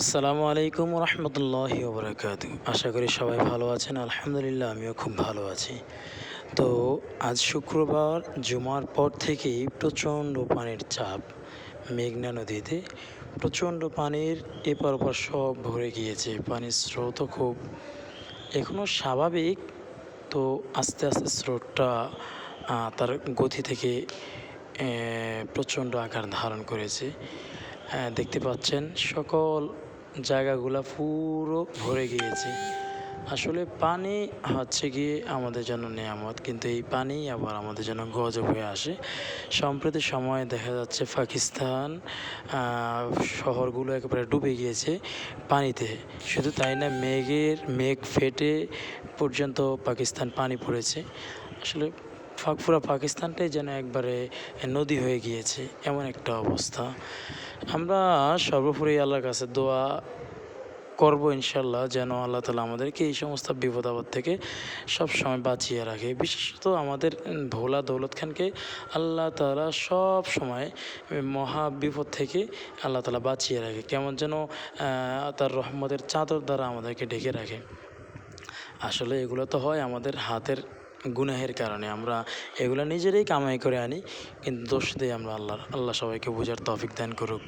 আসসালামু আলাইকুম রহমতুল্লাহ বরকাত আশা করি সবাই ভালো আছেন, আলহামদুলিল্লাহ আমিও খুব ভালো আছি। তো আজ শুক্রবার, জুমার পর থেকেই প্রচণ্ড পানির চাপ, মেঘনা নদীতে। প্রচণ্ড পানির এপার ওপার সব ভরে গিয়েছে, পানির স্রোতও খুব। এখনও স্বাভাবিক, তো আস্তে আস্তে স্রোতটা তার গতি থেকে প্রচণ্ড আকার ধারণ করেছে। দেখতে পাচ্ছেন সকল জায়গাগুলো পুরো ভরে গিয়েছে। আসলে পানি হচ্ছে গিয়ে আমাদের জন্য নেয়ামত, কিন্তু এই পানি আবার আমাদের জন্য গজব হয়ে আসে। সম্প্রতি সময়ে দেখা যাচ্ছে পাকিস্তান শহরগুলো একেবারে ডুবে গিয়েছে পানিতে। শুধু তাই না, মেঘের, মেঘ ফেটে পর্যন্ত পাকিস্তান পানি পড়েছে। আসলে পুরো পাকিস্তানটাই যেন একবারে নদী হয়ে গিয়েছে, এমন একটা অবস্থা। আমরা সর্বোপরি আল্লাহর কাছে দোয়া করব ইনশাল্লাহ, যেন আল্লাহ তালা আমাদেরকে এই সমস্ত বিপদ আপদ থেকে সব সময় বাঁচিয়ে রাখে। বিশেষত আমাদের ভোলা দৌলত খানকে আল্লাহ তালা সব সময় মহা বিপদ থেকে আল্লাহ তালা বাঁচিয়ে রাখে, কেমন যেন তার রহমতের চাদর দ্বারা আমাদেরকে ঢেকে রাখে। আসলে এগুলো তো হয় আমাদের হাতের গুনাহের কারণে আমরা এগুলো নিজেরাই কামাই করে আনি, কিন্তু দোষ দিই আমরা আল্লাহর, আল্লাহ সবাইকে বোঝার তৌফিক দান করুক।